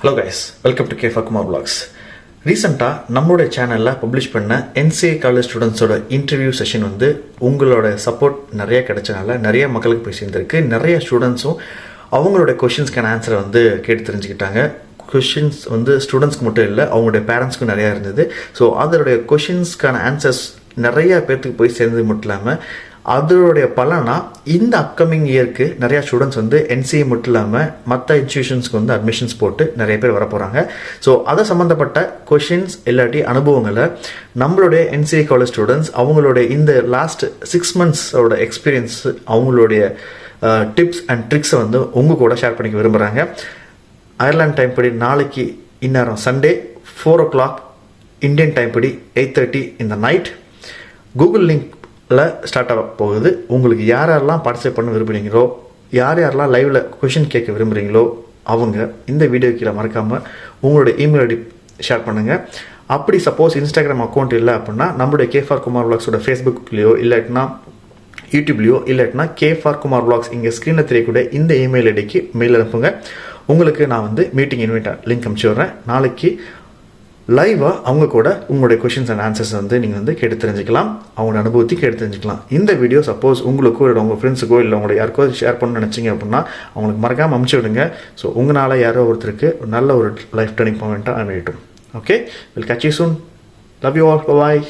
Hello guys welcome to Kefa Kumar vlogs ரீசெண்டாக நம்மளுடைய சேனலில் பப்ளிஷ் பண்ண என்சிஏ காலேஜ் ஸ்டூடெண்ட்ஸோட இன்டர்வியூ செஷன் வந்து உங்களோட சப்போர்ட் நிறைய கிடைச்சனால நிறைய மக்களுக்கு போய் சேர்ந்துருக்கு. நிறைய ஸ்டூடெண்ட்ஸும் அவங்களோட கொஷின்ஸ்க்கான ஆன்சரை வந்து கேட்டு தெரிஞ்சுக்கிட்டாங்க. கொஷின்ஸ் வந்து ஸ்டூடெண்ட்ஸ்க்கு மட்டும் இல்லை அவங்களுடைய பேரண்ட்ஸ்க்கும் நிறையா இருந்தது. ஸோ அதனுடைய கொஷின்ஸ்க்கான ஆன்சர்ஸ் நிறைய பேர்த்துக்கு போய் சேர்ந்தது மட்டும் இல்லாமல் அதனுடைய பலனா இந்த அப்கமிங் இயர்க்கு நிறையா ஸ்டூடெண்ட்ஸ் வந்து என்சிஏ மட்டும் இல்லாமல் மற்ற இன்ஸ்டியூஷன்ஸ்க்கு வந்து அட்மிஷன்ஸ் போட்டு நிறைய பேர் வர போகிறாங்க ஸோ அதை சம்மந்தப்பட்ட கொஷின்ஸ் இல்லாட்டி அனுபவங்களை நம்மளுடைய என்சிஏ காலேஜ் ஸ்டூடெண்ட்ஸ் அவங்களுடைய இந்த லாஸ்ட் சிக்ஸ் மந்த்ஸோட எக்ஸ்பீரியன்ஸ் அவங்களுடைய டிப்ஸ் அண்ட் ட்ரிக்ஸை வந்து உங்கள் கூட ஷேர் பண்ணிக்க விரும்புகிறாங்க அயர்லாண்ட் டைம் படி நாளைக்கு இந்நேரம் Sunday four o'clock Indian time படி எயிட் தேர்ட்டி இந்த நைட் கூகுள் லிங்க் ல ஸ்டார்ட் ஆக போகுது. உங்களுக்கு யார் யாரெல்லாம் பார்ட்டிசிபேட் பண்ண விரும்புகிறீங்களோ யார் யாரெல்லாம் லைவில் கொஷின் கேட்க விரும்புகிறீங்களோ அவங்க இந்த வீடியோ கீழே மறக்காமல் உங்களோட இமெயில் ஐடி ஷேர் பண்ணுங்கள் அப்படி சப்போஸ் இன்ஸ்டாகிராம் அக்கௌண்ட் இல்லை அப்படின்னா நம்மளுடைய கேஃபார் குமார் விளாக்ஸோட ஃபேஸ்புக்லேயோ இல்லாட்டினா யூடியூப்லேயோ இல்லாட்டினா கே ஃபார் குமார் விளாக்ஸ் இங்கே ஸ்க்ரீனில் தெரியக்கூடிய இந்த இமெயில் ஐடிக்கு மெயில் அனுப்புங்க. உங்களுக்கு நான் வந்து மீட்டிங் இன்வைட் லிங்க் அனுப்பிச்சி விட்றேன். நாளைக்கு லைவாக அவங்க கூட உங்களுடைய கொஷின்ஸ் அண்ட் ஆன்சர்ஸ் வந்து நீங்கள் வந்து கேட்டு தெரிஞ்சுக்கலாம். அவங்களோட அனுபவத்தையும் கேட்டு தெரிஞ்சுக்கலாம். இந்த வீடியோ சப்போஸ் உங்களுக்கோ இல்லை உங்கள் ஃப்ரெண்ட்ஸுக்கோ இல்லை உங்களை யாருக்கோ ஷேர் பண்ணணும்னு நினச்சிங்க அப்படின்னா அவங்களுக்கு மறக்காமல் அமுச்சு விடுங்க. ஸோ உங்களால் யாரோ ஒருத்தருக்கு ஒரு நல்ல ஒரு லைஃப் டர்னிங் பாயிண்ட்டாக அமையட்டும். Okay will catch soon love you all bye